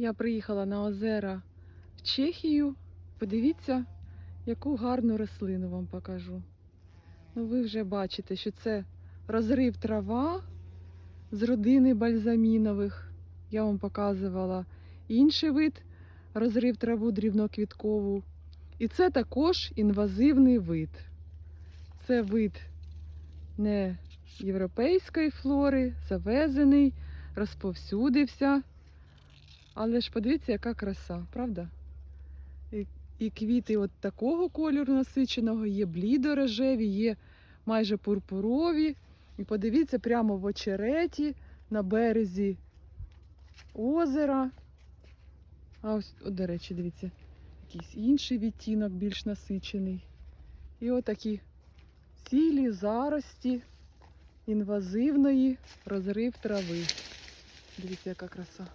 Я приїхала на озера в Чехію. Подивіться, яку гарну рослину вам покажу. Ну, ви вже бачите, що це розрив трава з родини бальзамінових. Я вам показувала інший вид розрив траву дрібноквіткову. І це також інвазивний вид. Це вид не європейської флори, завезений, розповсюдився. Але ж подивіться, яка краса, правда? І, і квіти от такого кольору насиченого, є блідорожеві, є майже пурпурові. І подивіться прямо в очереті на березі озера. А ось, от, до речі, дивіться, якийсь інший відтінок, більш насичений. І отакі цілі зарості інвазивної розрив трави. Дивіться, яка краса.